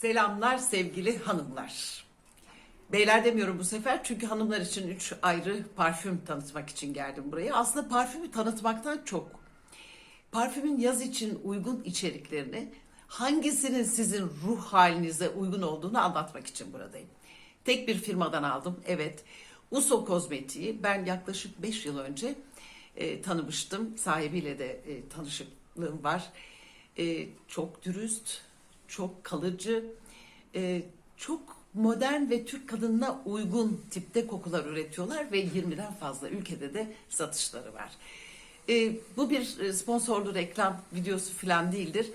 Selamlar sevgili hanımlar. Beyler demiyorum bu sefer çünkü hanımlar için üç ayrı parfüm tanıtmak için geldim buraya. Aslında parfümü tanıtmaktan çok parfümün yaz için uygun içeriklerini hangisinin sizin ruh halinize uygun olduğunu anlatmak için buradayım. Tek bir firmadan aldım evet. Uso Kozmetiği ben yaklaşık 5 yıl önce e, tanımıştım. Sahibiyle de e, tanışıklığım var. E, çok dürüst, çok kalıcı, e, çok modern ve Türk kadınına uygun tipte kokular üretiyorlar ve 20'den fazla ülkede de satışları var. E, bu bir e, sponsorlu reklam videosu falan değildir.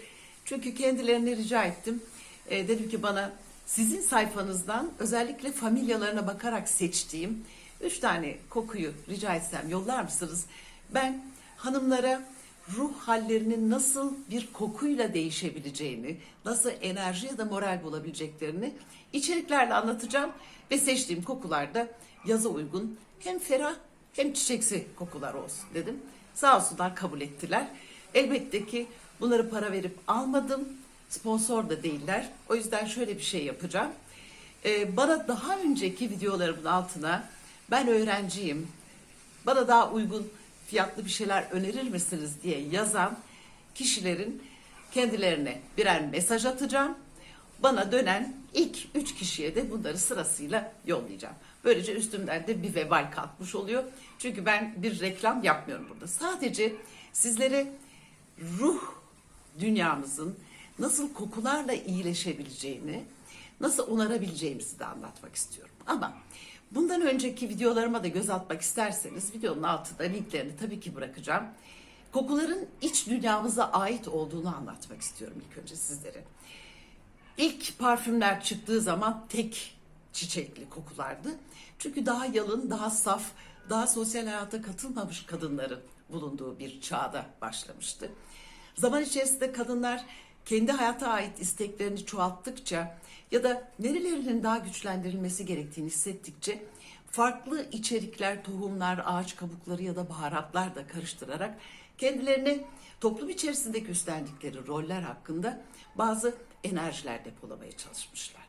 Çünkü kendilerine rica ettim. E, dedim ki bana sizin sayfanızdan özellikle familyalarına bakarak seçtiğim 3 tane kokuyu rica etsem yollar mısınız? Ben hanımlara ruh hallerinin nasıl bir kokuyla değişebileceğini, nasıl enerji ya da moral bulabileceklerini içeriklerle anlatacağım ve seçtiğim kokular da yaza uygun hem ferah hem çiçeksi kokular olsun dedim. Sağ olsunlar kabul ettiler. Elbette ki bunları para verip almadım. Sponsor da değiller. O yüzden şöyle bir şey yapacağım. Ee, bana daha önceki videolarımın altına ben öğrenciyim, bana daha uygun fiyatlı bir şeyler önerir misiniz diye yazan kişilerin kendilerine birer mesaj atacağım. Bana dönen ilk üç kişiye de bunları sırasıyla yollayacağım. Böylece üstümden de bir vebal kalkmış oluyor. Çünkü ben bir reklam yapmıyorum burada. Sadece sizlere ruh dünyamızın nasıl kokularla iyileşebileceğini, nasıl onarabileceğimizi de anlatmak istiyorum. Ama bundan önceki videolarıma da göz atmak isterseniz videonun altında linklerini tabii ki bırakacağım. Kokuların iç dünyamıza ait olduğunu anlatmak istiyorum ilk önce sizlere. İlk parfümler çıktığı zaman tek çiçekli kokulardı. Çünkü daha yalın, daha saf, daha sosyal hayata katılmamış kadınların bulunduğu bir çağda başlamıştı. Zaman içerisinde kadınlar kendi hayata ait isteklerini çoğalttıkça ya da nerelerinin daha güçlendirilmesi gerektiğini hissettikçe farklı içerikler, tohumlar, ağaç kabukları ya da baharatlar da karıştırarak kendilerine toplum içerisindeki üstlendikleri roller hakkında bazı enerjiler depolamaya çalışmışlar.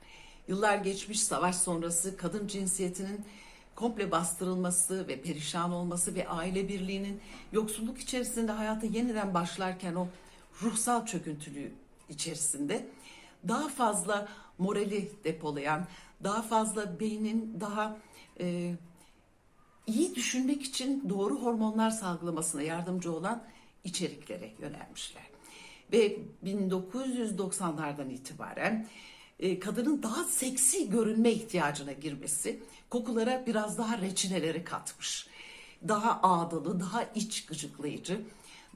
Yıllar geçmiş savaş sonrası kadın cinsiyetinin komple bastırılması ve perişan olması ve aile birliğinin yoksulluk içerisinde hayata yeniden başlarken o ruhsal çöküntülüğü içerisinde daha fazla morali depolayan, daha fazla beynin daha e, iyi düşünmek için doğru hormonlar salgılamasına yardımcı olan içeriklere yönelmişler. Ve 1990'lardan itibaren e, kadının daha seksi görünme ihtiyacına girmesi kokulara biraz daha reçineleri katmış. Daha ağdalı, daha iç gıcıklayıcı,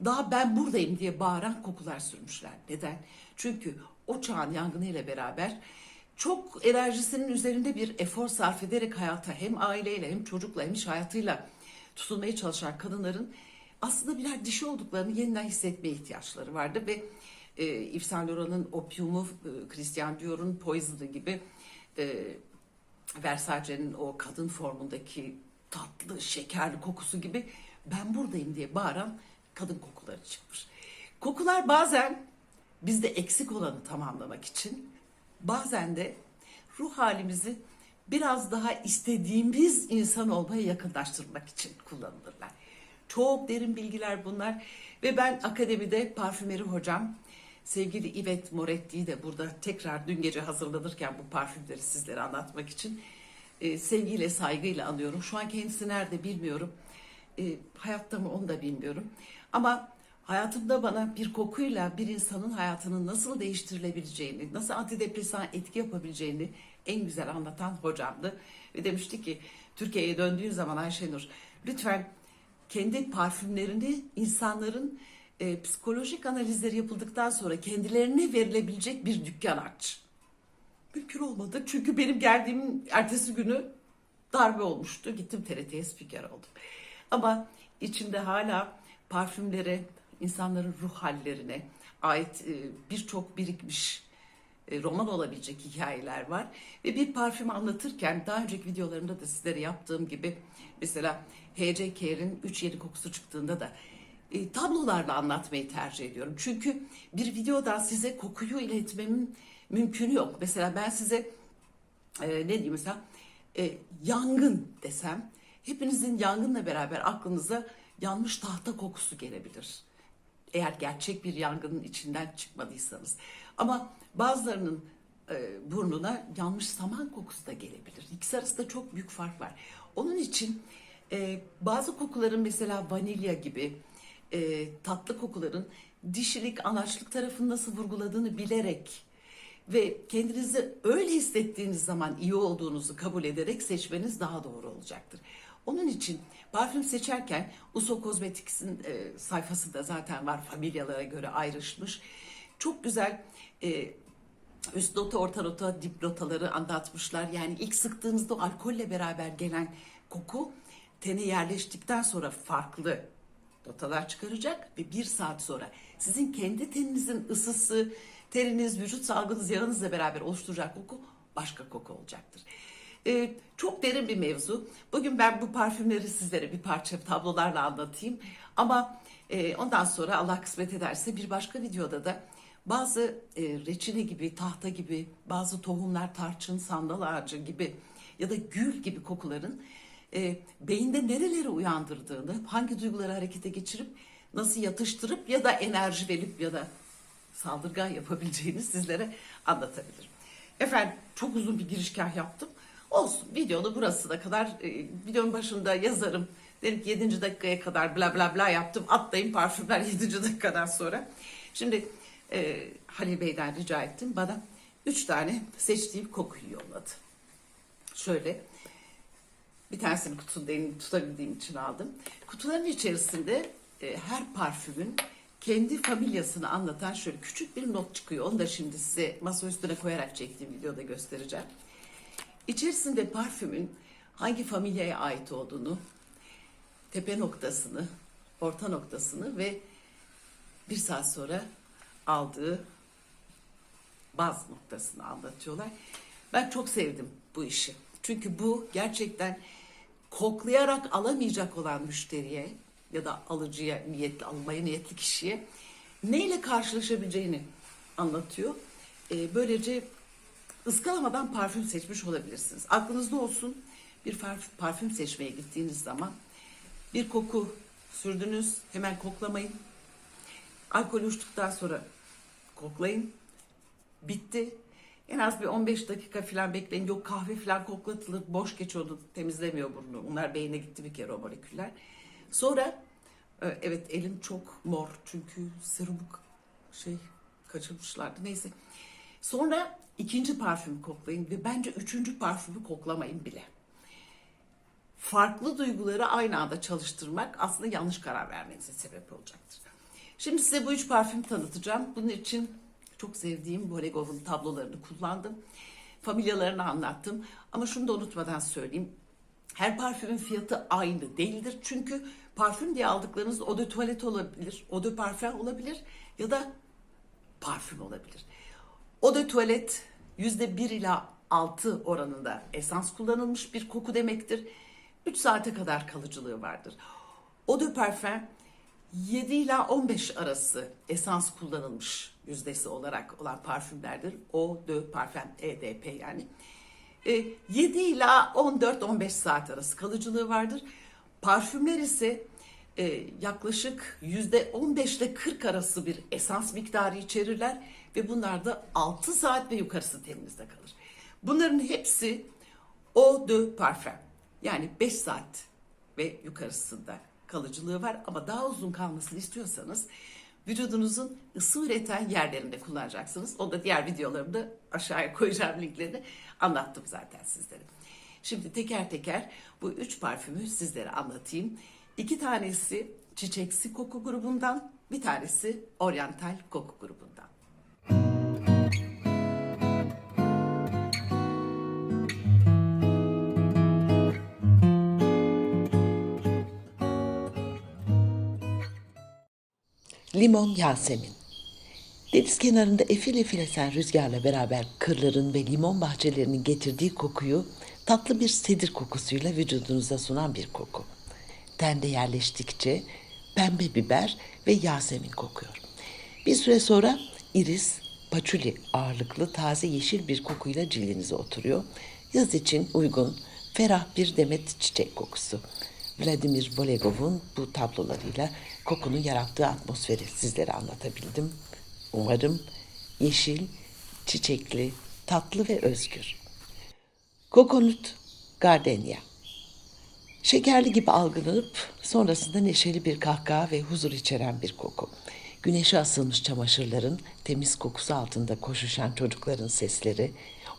daha ben buradayım diye bağıran kokular sürmüşler. Neden? Çünkü o çağın yangınıyla beraber çok enerjisinin üzerinde bir efor sarf ederek hayata hem aileyle hem çocukla hem iş hayatıyla tutunmaya çalışan kadınların aslında birer dişi olduklarını yeniden hissetmeye ihtiyaçları vardı ve e, Yves Saint Laurent'ın Opium'u, e, Christian Dior'un Poison'ı gibi e, Versace'nin o kadın formundaki tatlı, şekerli kokusu gibi ben buradayım diye bağıran kadın kokuları çıkmış. Kokular bazen bizde eksik olanı tamamlamak için bazen de ruh halimizi biraz daha istediğimiz insan olmaya yakınlaştırmak için kullanılırlar. Çok derin bilgiler bunlar ve ben akademide parfümeri hocam sevgili Ivet Moretti'yi de burada tekrar dün gece hazırlanırken bu parfümleri sizlere anlatmak için e, sevgiyle saygıyla anıyorum. Şu an kendisi nerede bilmiyorum. E, hayatta mı onu da bilmiyorum. Ama hayatımda bana bir kokuyla bir insanın hayatının nasıl değiştirilebileceğini, nasıl antidepresan etki yapabileceğini en güzel anlatan hocamdı. Ve demişti ki Türkiye'ye döndüğün zaman Ayşenur lütfen kendi parfümlerini insanların e, psikolojik analizleri yapıldıktan sonra kendilerine verilebilecek bir dükkan aç. Mümkün olmadı çünkü benim geldiğim ertesi günü darbe olmuştu. Gittim TRT'ye spiker oldum. Ama içinde hala parfümlere, insanların ruh hallerine ait e, birçok birikmiş e, roman olabilecek hikayeler var. Ve bir parfüm anlatırken daha önceki videolarımda da sizlere yaptığım gibi mesela H.C. Care'in 3 yeni kokusu çıktığında da e, tablolarla anlatmayı tercih ediyorum. Çünkü bir videoda size kokuyu iletmemin mümkünü yok. Mesela ben size e, ne diyeyim mesela e, yangın desem hepinizin yangınla beraber aklınıza yanmış tahta kokusu gelebilir. Eğer gerçek bir yangının içinden çıkmadıysanız. Ama bazılarının e, burnuna yanmış saman kokusu da gelebilir. İkisi arasında çok büyük fark var. Onun için e, bazı kokuların mesela vanilya gibi e, tatlı kokuların dişilik, anaçlık tarafını nasıl vurguladığını bilerek ve kendinizi öyle hissettiğiniz zaman iyi olduğunuzu kabul ederek seçmeniz daha doğru olacaktır. Onun için parfüm seçerken Uso Cosmetics'in e, sayfası da zaten var familyalara göre ayrışmış. Çok güzel e, üst nota, orta nota, dip notaları anlatmışlar. Yani ilk sıktığınızda o alkolle beraber gelen koku tene yerleştikten sonra farklı notalar çıkaracak ve bir saat sonra sizin kendi teninizin ısısı, teriniz, vücut salgınız, yağınızla beraber oluşturacak koku başka koku olacaktır. Ee, çok derin bir mevzu. Bugün ben bu parfümleri sizlere bir parça tablolarla anlatayım. Ama e, ondan sonra Allah kısmet ederse bir başka videoda da bazı e, reçine gibi, tahta gibi, bazı tohumlar, tarçın, sandal ağacı gibi ya da gül gibi kokuların e, beyinde nereleri uyandırdığını, hangi duyguları harekete geçirip nasıl yatıştırıp ya da enerji verip ya da saldırgan yapabileceğini sizlere anlatabilirim. Efendim çok uzun bir girişgah yaptım. Olsun videoda burası da kadar e, videonun başında yazarım. Dedim ki 7. dakikaya kadar bla bla bla yaptım. Atlayın parfümler 7. dakikadan sonra. Şimdi e, Halil Bey'den rica ettim. Bana 3 tane seçtiğim kokuyu yolladı. Şöyle bir tanesini kutuda elini tutabildiğim için aldım. Kutuların içerisinde e, her parfümün kendi familyasını anlatan şöyle küçük bir not çıkıyor. Onu da şimdi size masa üstüne koyarak çektiğim videoda göstereceğim. İçerisinde parfümün hangi familyaya ait olduğunu, tepe noktasını, orta noktasını ve bir saat sonra aldığı baz noktasını anlatıyorlar. Ben çok sevdim bu işi. Çünkü bu gerçekten koklayarak alamayacak olan müşteriye ya da alıcıya niyetli almaya niyetli kişiye neyle karşılaşabileceğini anlatıyor. Ee, böylece ıskalamadan parfüm seçmiş olabilirsiniz. Aklınızda olsun bir parf- parfüm seçmeye gittiğiniz zaman bir koku sürdünüz hemen koklamayın. Alkol uçtuktan sonra koklayın. Bitti. En az bir 15 dakika falan bekleyin. Yok kahve falan koklatılır. Boş geçiyordu. Temizlemiyor burnu. Bunlar beyne gitti bir kere o moleküller. Sonra e, evet elim çok mor. Çünkü serumu şey kaçırmışlardı. Neyse. Sonra ikinci parfümü koklayın ve bence üçüncü parfümü koklamayın bile. Farklı duyguları aynı anda çalıştırmak aslında yanlış karar vermenize sebep olacaktır. Şimdi size bu üç parfüm tanıtacağım. Bunun için çok sevdiğim Bolegov'un tablolarını kullandım. Familyalarını anlattım. Ama şunu da unutmadan söyleyeyim. Her parfümün fiyatı aynı değildir. Çünkü parfüm diye aldıklarınız eau de tuvalet olabilir, eau de parfüm olabilir ya da parfüm olabilir. Eau de tuvalet yüzde bir ila 6 oranında esans kullanılmış bir koku demektir. 3 saate kadar kalıcılığı vardır. Eau de parfüm 7 ila 15 arası esans kullanılmış yüzdesi olarak olan parfümlerdir. Eau de parfüm, EDP yani. E, 7 ila 14-15 saat arası kalıcılığı vardır. Parfümler ise e, yaklaşık %15 ile 40 arası bir esans miktarı içerirler ve bunlar da 6 saat ve yukarısı teninizde kalır. Bunların hepsi eau de parfüm yani 5 saat ve yukarısında kalıcılığı var ama daha uzun kalmasını istiyorsanız vücudunuzun ısı üreten yerlerinde kullanacaksınız. O da diğer videolarımda aşağıya koyacağım linklerini anlattım zaten sizlere. Şimdi teker teker bu üç parfümü sizlere anlatayım. İki tanesi çiçeksi koku grubundan, bir tanesi oryantal koku grubundan. Limon Yasemin Deniz kenarında efil efil esen rüzgarla beraber kırların ve limon bahçelerinin getirdiği kokuyu tatlı bir sedir kokusuyla vücudunuza sunan bir koku. Tende yerleştikçe pembe biber ve yasemin kokuyor. Bir süre sonra iris, paçuli ağırlıklı taze yeşil bir kokuyla cildinize oturuyor. Yaz için uygun, ferah bir demet çiçek kokusu. Vladimir Volegov'un bu tablolarıyla kokunun yarattığı atmosferi sizlere anlatabildim. Umarım yeşil, çiçekli, tatlı ve özgür. Kokonut Gardenia. Şekerli gibi algılanıp sonrasında neşeli bir kahkaha ve huzur içeren bir koku. Güneşe asılmış çamaşırların temiz kokusu altında koşuşan çocukların sesleri,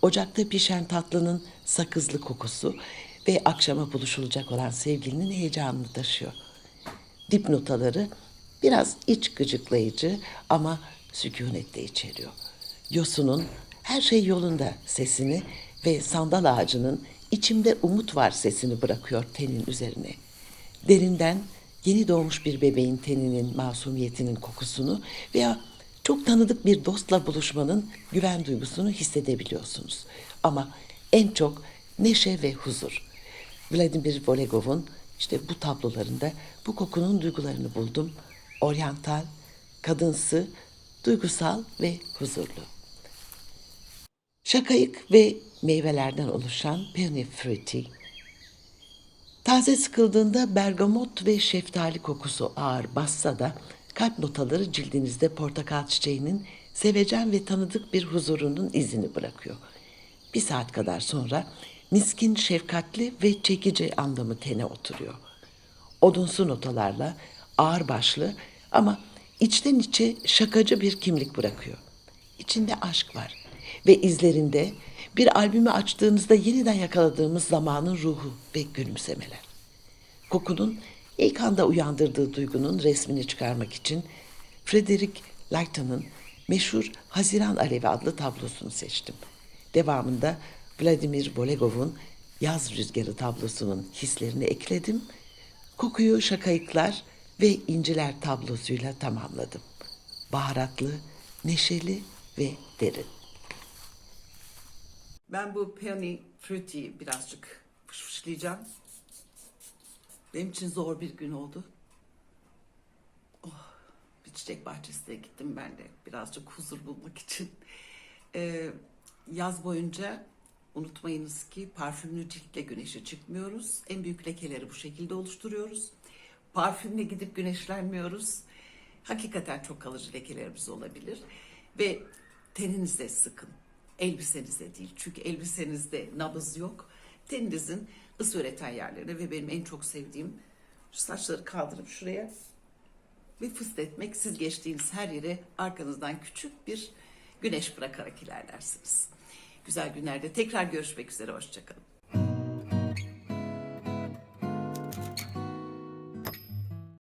ocakta pişen tatlının sakızlı kokusu ve akşama buluşulacak olan sevgilinin heyecanını taşıyor. Dipnotaları biraz iç gıcıklayıcı ama sükunet de içeriyor. Yosunun her şey yolunda sesini ve sandal ağacının içimde umut var sesini bırakıyor tenin üzerine. Derinden yeni doğmuş bir bebeğin teninin masumiyetinin kokusunu veya çok tanıdık bir dostla buluşmanın güven duygusunu hissedebiliyorsunuz. Ama en çok neşe ve huzur. Vladimir Volegov'un işte bu tablolarında bu kokunun duygularını buldum. Oryantal, kadınsı, duygusal ve huzurlu. Şakayık ve meyvelerden oluşan Peony Fruity. Taze sıkıldığında bergamot ve şeftali kokusu ağır bassa da kalp notaları cildinizde portakal çiçeğinin sevecen ve tanıdık bir huzurunun izini bırakıyor. Bir saat kadar sonra miskin, şefkatli ve çekici anlamı tene oturuyor. Odunsu notalarla ağır başlı ama içten içe şakacı bir kimlik bırakıyor. İçinde aşk var ve izlerinde bir albümü açtığınızda yeniden yakaladığımız zamanın ruhu ve gülümsemeler. Kokunun ilk anda uyandırdığı duygunun resmini çıkarmak için Frederick Leighton'ın meşhur Haziran Alevi adlı tablosunu seçtim. Devamında Vladimir Bolegov'un Yaz Rüzgarı tablosunun hislerini ekledim. Kokuyu şakayıklar ve inciler tablosuyla tamamladım. Baharatlı, neşeli ve derin. Ben bu Peony Fruity'yi birazcık fışfışlayacağım. Benim için zor bir gün oldu. Oh, bir çiçek bahçesine gittim ben de birazcık huzur bulmak için. Ee, yaz boyunca unutmayınız ki parfümlü ciltle güneşe çıkmıyoruz. En büyük lekeleri bu şekilde oluşturuyoruz. Parfümle gidip güneşlenmiyoruz. Hakikaten çok kalıcı lekelerimiz olabilir. Ve teninize sıkın. Elbisenize değil. Çünkü elbisenizde nabız yok. Teninizin ısı üreten yerlerine ve benim en çok sevdiğim şu saçları kaldırıp şuraya ve fıstetmek siz geçtiğiniz her yere arkanızdan küçük bir güneş bırakarak ilerlersiniz. Güzel günlerde tekrar görüşmek üzere. Hoşçakalın.